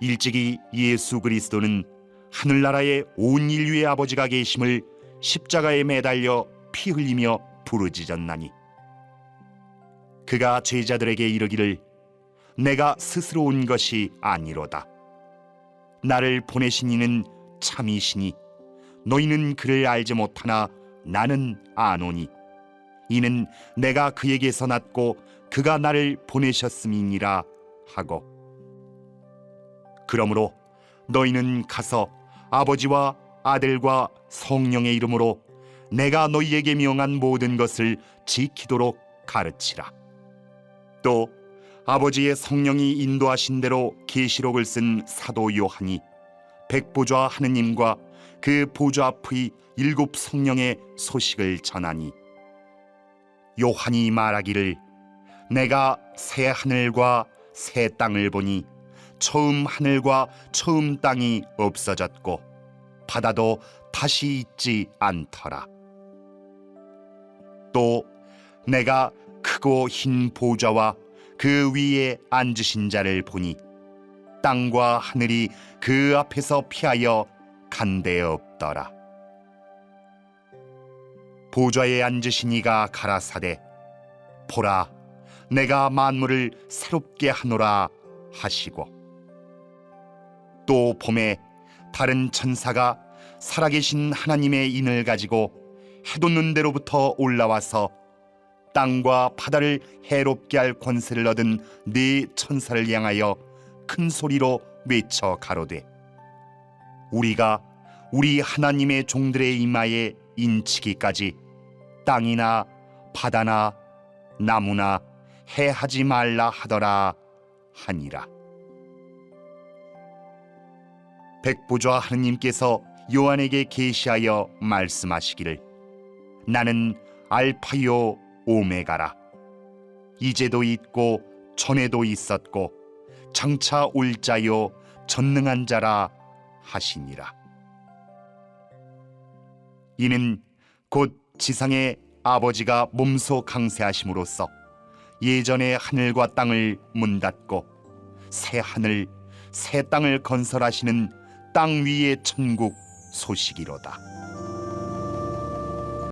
일찍이 예수 그리스도는 하늘나라에 온 인류의 아버지가 계심을 십자가에 매달려 피 흘리며 부르짖었나니. 그가 제자들에게 이르기를 내가 스스로 온 것이 아니로다. 나를 보내신 이는 참이시니 너희는 그를 알지 못하나 나는 아노니. 이는 내가 그에게서 났고 그가 나를 보내셨음이니라 하고 그러므로 너희는 가서 아버지와 아들과 성령의 이름으로 내가 너희에게 명한 모든 것을 지키도록 가르치라. 또 아버지의 성령이 인도하신 대로 계시록을 쓴 사도 요한이 백보좌 하느님과 그 보좌 앞의 일곱 성령의 소식을 전하니 요한이 말하기를 내가 새 하늘과 새 땅을 보니 처음 하늘과 처음 땅이 없어졌고 바다도 다시 있지 않더라. 또 내가 크고 흰 보좌와 그 위에 앉으신 자를 보니 땅과 하늘이 그 앞에서 피하여 간데 없더라. 보좌에 앉으신 이가 가라사대 보라 내가 만물을 새롭게 하노라 하시고 또 봄에 다른 천사가 살아계신 하나님의 인을 가지고 해돋는 데로부터 올라와서 땅과 바다를 해롭게 할 권세를 얻은 네 천사를 향하여 큰 소리로 외쳐 가로되 우리가 우리 하나님의 종들의 이마에 인치기까지 땅이나 바다나 나무나 해하지 말라 하더라 하니라 백보좌 하느님께서 요한에게 계시하여 말씀하시기를 나는 알파요 오메가라. 이제도 있고 전에도 있었고 장차 올 자요 전능한 자라 하시니라. 이는 곧 지상의 아버지가 몸소 강세하심으로써 예전에 하늘과 땅을 문 닫고 새 하늘 새 땅을 건설하시는 땅 위의 천국 소식이로다.